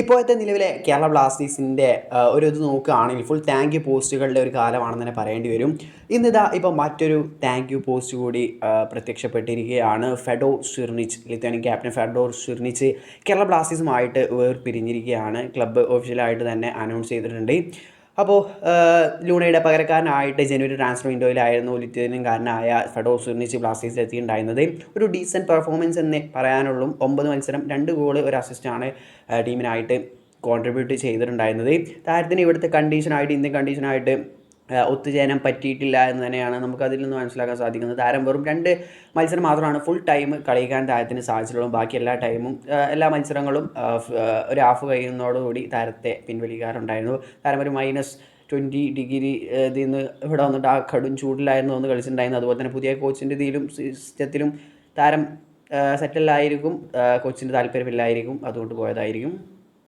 ഇപ്പോഴത്തെ നിലവിലെ കേരള ബ്ലാസ്റ്റേഴ്സിന്റെ ഒരു ഇത് നോക്കുകയാണെങ്കിൽ ഫുൾ താങ്ക് യു പോസ്റ്റുകളുടെ ഒരു കാലമാണെന്ന് തന്നെ പറയേണ്ടി വരും. ഇന്നിതാ ഇപ്പോൾ മറ്റൊരു താങ്ക് യു പോസ്റ്റ് കൂടി പ്രത്യക്ഷപ്പെട്ടിരിക്കുകയാണ്. Fedor Cernych Lithuanian captain Fedor Cernych Kerala ബ്ലാസ്റ്റേഴ്സുമായിട്ട് വേർപിരിഞ്ഞിരിക്കുകയാണ്. ക്ലബ്ബ് ഒഫീഷ്യലായിട്ട് തന്നെ അനൗൺസ് ചെയ്തിട്ടുണ്ട്. അപ്പോൾ ലൂണയുടെ പകരക്കാരനായിട്ട് ജനുവരി ട്രാൻസ്ഫർ വിൻഡോയിലായിരുന്നു ലിത്വാനിയൻകാരനായ ഫെഡോ ബ്ലാസ്റ്റേഴ്സ് എത്തിയിട്ടുണ്ടായിരുന്നത്. ഒരു ഡീസന്റ് പെർഫോമൻസ് എന്ന് പറയാനുള്ളൂ. ഒമ്പത് മത്സരം രണ്ട് ഗോൾ ഒരു അസിസ്റ്റാണ് ടീമിനായിട്ട് കോൺട്രിബ്യൂട്ട് ചെയ്തിട്ടുണ്ടായിരുന്നത്. താരത്തിന് ഇവിടുത്തെ കണ്ടീഷനായിട്ട് ഇന്ത്യൻ കണ്ടീഷനായിട്ട് ഒത്തുചേരാൻ പറ്റിയിട്ടില്ല എന്ന് തന്നെയാണ് നമുക്ക് അതിൽ നിന്ന് മനസ്സിലാക്കാൻ സാധിക്കുന്നത്. താരം വെറും രണ്ട് മത്സരം മാത്രമാണ് ഫുൾ ടൈം കളിക്കാൻ താരത്തിന് സാധിച്ചിട്ടുള്ളൂ ബാക്കി എല്ലാ ടൈമും എല്ലാ മത്സരങ്ങളും ഒരു ഹാഫ് കഴിയുന്നതോടുകൂടി താരത്തെ പിൻവലിക്കാറുണ്ടായിരുന്നു. താരം ഒരു മൈനസ് ട്വന്റി ഡിഗ്രി ഇതിൽ നിന്ന് ഇവിടെ വന്നിട്ട് ആ കടും ചൂടിലായിരുന്നു ഒന്ന് കളിച്ചിട്ടുണ്ടായിരുന്നു അതുപോലെ തന്നെ പുതിയ കോച്ചിന്റെ ഇതിലും സിസ്റ്റത്തിലും താരം സെറ്റിലായിരിക്കും കോച്ചിന്റെ താല്പര്യമില്ലായിരിക്കും അതുകൊണ്ട് പോയതായിരിക്കും.